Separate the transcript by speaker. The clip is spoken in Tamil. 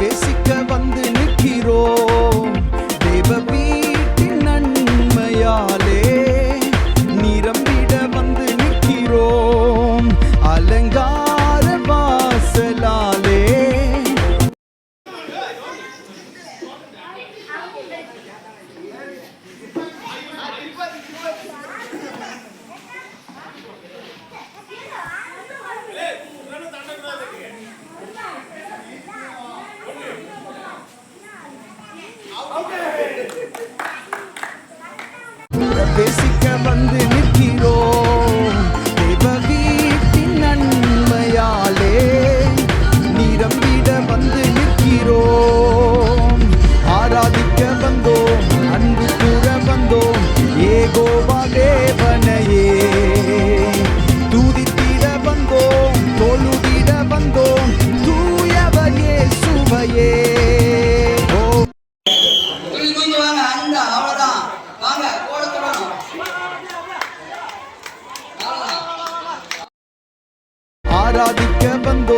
Speaker 1: வேசிக்க வந்து நிற்கிறோம் தேவ வீட்டின் நன்மையாலே நிரம்பிட வந்து நிற்கிறோம்
Speaker 2: அலங்கார வாசலாலே. பேசிக்க வந்து நிற்கிறோம்.
Speaker 1: ஆராதிக்க வந்தோ